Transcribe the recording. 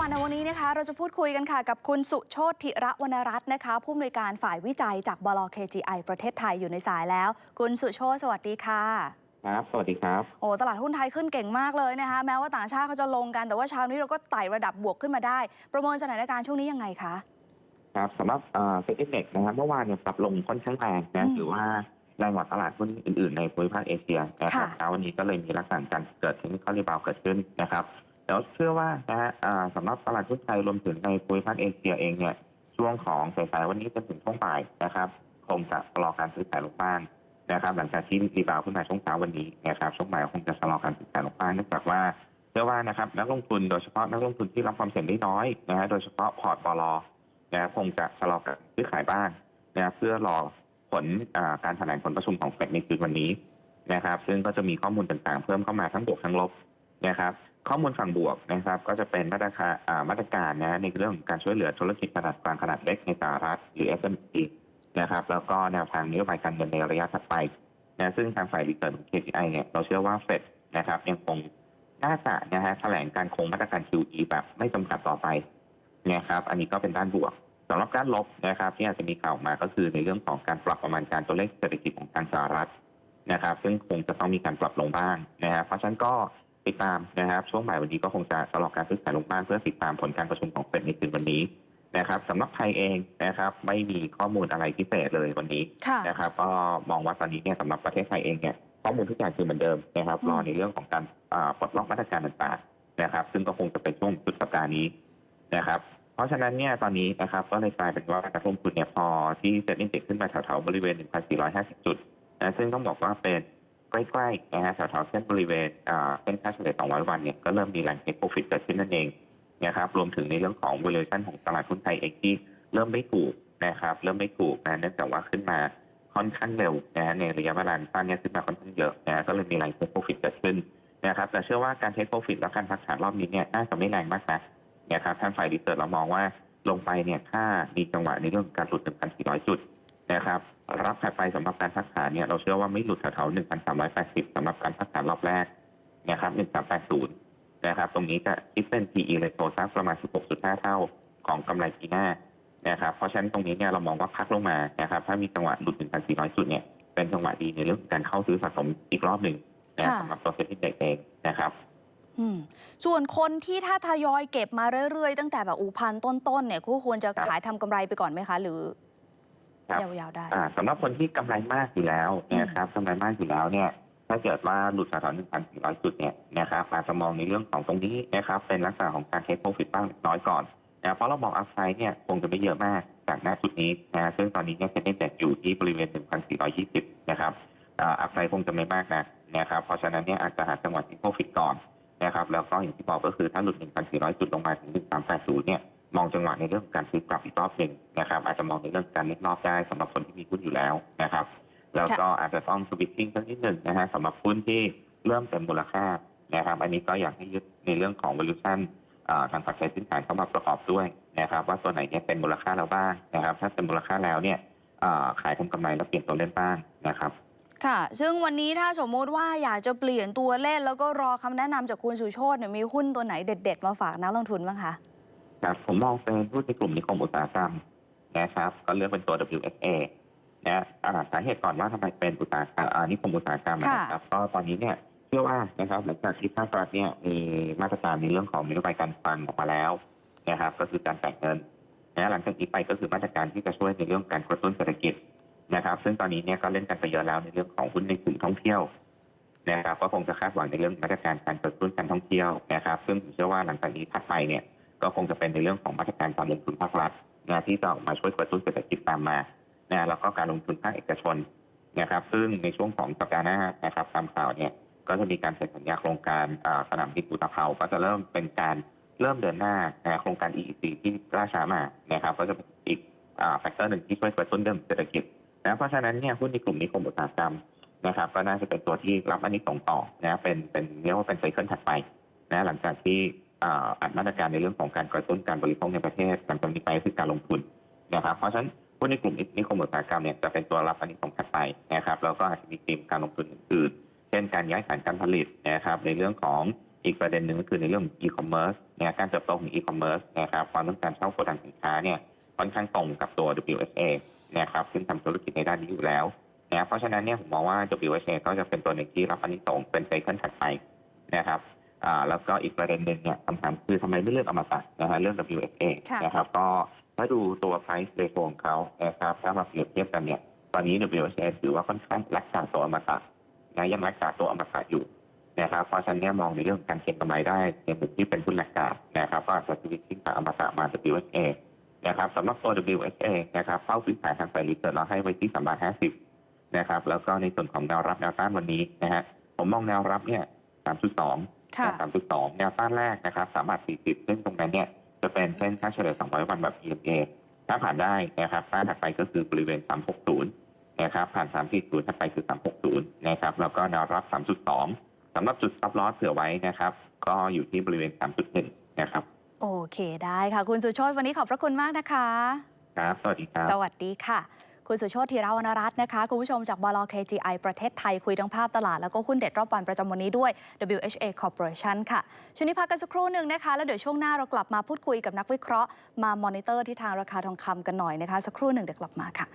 วันในวันนี้นะคะ เราจะพูดคุยกันค่ะกับคุณสุโชติระวรรณรัตน์นะคะ ผู้อำนวยการฝ่ายวิจัยจากบล KGI ประเทศไทยอยู่ในสายแล้ว คุณสุโชติสวัสดีค่ะครับสวัสดีครับโอ้ตลาดหุ้นไทยขึ้นเก่งมากเลยนะคะ แม้ว่าต่างชาติเขาจะลงกันแต่ว่าเช้านี้เราก็ไต่ระดับบวกขึ้นมาได้ ประเมินสถานการณ์ช่วงนี้ยังไงคะครับสำหรับเซ็ตเด็กนะครับเมื่อวานเนี่ยปรับลงค่อนข้างแรงนะอืมถือว่าแรงกว่าตลาดหุ้นอื่นๆในภูมิภาคเอเชียนะครับค่ะเช้าวันนี้ก็เลยมีลักษณะการเกิดเทคนิคอลรีบาวเกิดขึ้นนะครับ แล้วเชื่อว่านะฮะสำหรับตลาดหุ้นไทยรวมถึงในภูมิภาคเอเชียเองเนี่ยช่วงของสายๆวันนี้จนถึงช่วงบ่ายนะครับคงจะรอการซื้อขายลงบ้างนะครับ หลังจากที่รีบาวขึ้นมาช่วงเช้าวันนี้นะครับช่วงบ่ายคงจะชะลอการซื้อขายลงบ้างเนื่องจากว่าเชื่อว่านะครับนักลงทุนโดยเฉพาะนักลงทุนที่รับความเสี่ยงได้น้อยนะฮะโดยเฉพาะพอร์ตบลนะคงจะชะลอการซื้อขายบ้างนะเพื่อรอผลอการแถลงผลประชุมของเฟดในคืนวันนี้นะครับ ซึ่งก็จะมีข้อมูลต่างๆ เพิ่มเข้ามาทั้งบวกทั้งลบนะครับ ข้อมูลฝั่งบวกนะครับ ก็จะเป็นมาตรการมาตรการนะในเรื่องของการช่วยเหลือธุรกิจขนาดกลางขนาดเล็กในสหรัฐหรือ SME นะครับ แล้วก็แนวทางนโยบายการเงินในระยะถัดไปนะซึ่งทางฝ่ายรีเสิร์ชของ KPI เนี่ยเราเชื่อว่าเฟดนะครับยังคงน่าจะนะฮะแถลงการคงมาตรการ QE แบบไม่จำกัดต่อไปนะครับ อันนี้ก็เป็นด้านบวกสำหรับด้านลบนะครับ ที่อาจจะมีข่าวมาก็คือในเรื่องของการปรับประมาณการตัวเลขเศรษฐกิจของทางสหรัฐนะครับ ซึ่งคงจะต้องมีการปรับลงบ้างนะครับเพราะฉะนั้นก็ ติดตามนะครับ ช่วงบ่ายวันนี้ก็คงจะชะลอการซื้อขายลงบ้างเพื่อติดตามผลการประชุมของเฟดในคืนวันนี้นะครับสำหรับไทยเองนะครับ ไม่มีข้อมูลอะไรพิเศษเลยวันนี้ค่ะนะครับก็มองว่าตอนนี้เนี่ยสำหรับประเทศไทยเองเนี่ยข้อมูลทุกอย่างคือเหมือนเดิมนะครับอืมรอในเรื่องของการอ่าปลดล็อกมาตรการต่างๆนะครับ ซึ่งก็คงจะเป็นช่วงสุดสัปดาห์นี้นะครับเพราะฉะนั้นเนี่ยตอนนี้นะครับก็เลยกลายเป็นว่านักลงทุนเนี่ยพอที่เซ็ตอินเด็กซ์ขึ้นมาแถวๆบริเวณ 1,450 จุดนะซึ่งต้องบอกว่าเป็น ใกล้ๆนะฮะแถวๆเส้นบริเวณเส้นค่าเฉลี่ย200 วันเนี่ยก็เริ่มมีแรงเทคโปรฟิตเกิดขึ้นนั่นเองนะครับรวมถึงในเรื่องของ valuation ของตลาดหุ้นไทยเองที่เริ่มไม่ถูกนะครับเริ่มไม่ถูกนะเนื่องจากว่าขึ้นมาค่อนข้างเร็วนะฮะในระยะเวลาสั้นเนี่ยขึ้นมาค่อนข้างเยอะนะก็เลยมีแรงเทคโปรฟิตเกิดขึ้นนะครับแต่เชื่อว่าการเทคโปรฟิตและการพักฐานรอบนี้เนี่ยน่าจะไม่แรงมากนะนะครับทางฝ่ายรีเสิร์ชเรามองว่าลงไปเนี่ยถ้ามีจังหวะในเรื่องของการหลุด1,400จุด นะครับรับถัดไปสำหรับการพักฐานเนี่ยเราเชื่อว่าไม่หลุดแถวๆ1,380สำหรับการพักฐานรอบแรกนะครับ1,380นะครับตรงนี้จะคิดเป็น PE ratio สักประมาณ16.5เท่าของกำไรปีหน้านะครับเพราะฉะนั้นตรงนี้เนี่ยเรามองว่าพักลงมานะครับถ้ามีจังหวะหลุด1,400จุดเนี่ยเป็นจังหวะดีในเรื่องของการเข้าซื้อสะสมอีกรอบหนึ่งนะค่ะสำหรับตัวเซ็นดิ้งเด็กเองนะครับอืมส่วนคนที่ถ้าทยอยเก็บมาเรื่อยๆ ตั้งแต่แบบอูพันต้นๆเนี่ยก็ควรจะครับขายทำกำไรไปก่อนไหมคะ หรือ ครับยาวๆได้ อ่าสำหรับคนที่กำไรมากอยู่แล้วนะครับกำไรมากอยู่แล้วเนี่ย ถ้าเกิดว่าหลุดแถวๆ1,400จุดเนี่ยนะครับอาจจะมองในเรื่องของตรงนี้นะครับเป็นลักษณะของการเทคโปรฟิตบ้างเล็กน้อยก่อนนะเพราะเรามองอัพไซด์เนี่ยคงจะไม่เยอะมากจากหน้าจุดนี้นะซึ่งตอนนี้เนี่ยเซ็นเด็กอยู่ที่บริเวณ 1,420 นะครับอัพไซด์คงจะไม่มากนะนะครับเพราะฉะนั้นเนี่ยอาจจะหาจังหวะเทคโปรฟิตก่อนนะครับแล้วก็อย่างที่บอกก็คือถ้าหลุด 1,400 จุดลงมาถึง 1,380 เนี่ย มองจังหวะในเรื่องของการซื้อกลับอีกรอบหนึ่งนะครับ อาจจะมองในเรื่องการเล่นรอบได้สำหรับคนที่มีหุ้นอยู่แล้วนะครับ แล้วก็อาจจะต้องสวิตชิ่งสักนิดหนึ่งนะฮะสำหรับหุ้นที่เริ่มเต็มมูลค่านะครับ อันนี้ก็อยากให้ยึดในเรื่องของ valuation อ่าทางปัจจัยพื้นฐานเข้ามาประกอบด้วยนะครับ ว่าตัวไหนเนี่ยเป็นมูลค่าแล้วบ้างนะครับ ถ้าเป็นมูลค่าแล้วเนี่ยอ่าขายทำกำไรแล้วเปลี่ยนตัวเล่นบ้างนะครับค่ะ ซึ่งวันนี้ถ้าสมมุติว่าอยากจะเปลี่ยนตัวเล่น แล้วก็รอคำแนะนำจากคุณสุโชตเนี่ยมีหุ้นตัวไหนเด็ด ๆ มาฝากนักลงทุนบ้างคะ ครับผมมองเป็นหุ้นในกลุ่มนิคมอุตสาหกรรมนะครับ ก็เลือกเป็นตัว WSA นะอ่าสาเหตุก่อนว่าทำไมเป็นอุตสาหกรรมอ่านิคมอุตสาหกรรมค่ะนะครับ ก็ตอนนี้เนี่ยเชื่อว่านะครับหลังจากที่ภาครัฐเนี่ยมีมาตรการในเรื่องของนโยบายการคลังออกมาแล้วนะครับ ก็คือการแตกเงินนะหลังจากนี้ไปก็คือมาตรการที่จะช่วยในเรื่องการกระตุ้นเศรษฐกิจนะครับ ซึ่งตอนนี้เนี่ยก็เล่นกันไปเยอะแล้วในเรื่องของหุ้นในกลุ่มท่องเที่ยวนะครับก็คงจะคาดหวังในเรื่องมาตรการการกระตุ้นการท่องเที่ยวนะครับ ซึ่งผมเชื่อว่าหลังจากนี้ถัดไปเนี่ย ก็คงจะเป็นในเรื่องของมาตรการการลงทุนภาครัฐนะที่จะออกมาช่วยกระตุ้นเศรษฐกิจตามมานะแล้วก็การลงทุนภาคเอกชนนะครับ ซึ่งในช่วงของสัปดาห์หน้านะครับตามข่าวเนี่ยก็จะมีการเซ็นสัญญาโครงการสนามบินอุตภเปาก็จะเริ่มเป็นการเริ่มเดินหน้าโครงการ EEC ที่ล่าช้ามานะครับ ก็จะเป็นอีกแฟกเตอร์หนึ่งที่ช่วยกระตุ้นเรื่องเศรษฐกิจนะเพราะฉะนั้นเนี่ยหุ้นในกลุ่มนิคมอุตสาหกรรมนะครับ ก็น่าจะเป็นตัวที่รับอันนี้ส่งต่อนะเป็นเป็นเรียกว่าเป็นไซเคิลถัดไปนะหลังจากที่ อ่าอัดมาตรการในเรื่องของการกระตุ้นการบริโภคในประเทศหลังจากนี้ไปคือการลงทุนนะครับ เพราะฉะนั้นหุ้นในกลุ่มนิคมอุตสาหกรรมเนี่ยจะเป็นตัวรับอันนี้ส่งถัดไปนะครับแล้วก็อาจจะมีธีมการลงทุนอื่นเช่นการย้ายฐานการผลิตนะครับในเรื่องของอีกประเด็นหนึ่งก็คือในเรื่องอีคอมเมิร์ซเนี่ยการเติบโตของอีคอมเมิร์ซนะครับความต้องการเช่าโกดังสินค้าเนี่ยค่อนข้างตรงกับตัว WSA นะครับซึ่งทำธุรกิจในด้านนี้อยู่แล้วนะเพราะฉะนั้นเนี่ยผมมองว่า WSA ก็จะเป็นตัวหนึ่งที่รับอันนี้ส่งเป็นไซเคิลถัดไปนะครับ อ่าแล้วก็อีกประเด็นหนึ่งเนี่ยคำถามคือทำไมไม่เลือกอมตะนะฮะเรื่อง WSA ค่ะนะครับก็ถ้าดูตัว price ratio ของเขานะครับถ้ามาเปรียบเทียบกันเนี่ยตอนนี้ WSA ถือว่าค่อนข้างรักษาตัวอมตะนะยังรักษาตัวอมตะอยู่นะครับเพราะฉะนั้นเนี่ยมองในเรื่องของการเก็งกำไรได้ในมุมที่เป็นหุ้นหลักการนะครับก็อาจจะสวิตชิ่งจากอมตะมา WSA นะครับสำหรับตัว WSA นะครับเป้าซื้อขายทางสายรีเสิร์ชเราให้ไว้ที่3บาท50นะครับแล้วก็ในส่วนของแนวรับแนวต้านวันนี้นะฮะผมมองแนวรับเนี่ย 3.2ค่ะ3.2 แนวต้านแรกนะครับ3บาท40 ซึ่งตรงนั้นเนี่ยจะเป็นเส้นค่าเฉลี่ย200 วันแบบ EMA ถ้าผ่านได้นะครับต้านถัดไปก็คือบริเวณ 360 นะครับ ผ่าน 340 ถัดไปคือ 360 นะครับ แล้วก็แนวรับ 3.2 สำหรับจุด stop loss เผื่อไว้นะครับ ก็อยู่ที่บริเวณ 3.1 นะครับ โอเคได้ค่ะ คุณสุโชตวันนี้ขอบพระคุณมากนะคะ ครับ สวัสดีครับ สวัสดีค่ะ คุณสุโชติธีรวรรณรัตน์นะคะ คุณผู้ชมจากบล KGI ประเทศไทยคุยทั้งภาพตลาด แล้วก็หุ้นเด็ดรอบวันประจำวันนี้ด้วย WHA Corporation ค่ะ ช่วงนี้พักกันสักครู่หนึ่งนะคะ แล้วเดี๋ยวช่วงหน้าเรากลับมาพูดคุยกับนักวิเคราะห์มามอนิเตอร์ที่ทางราคาทองคำกันหน่อยนะคะ สักครู่หนึ่งเดี๋ยวกลับมาค่ะ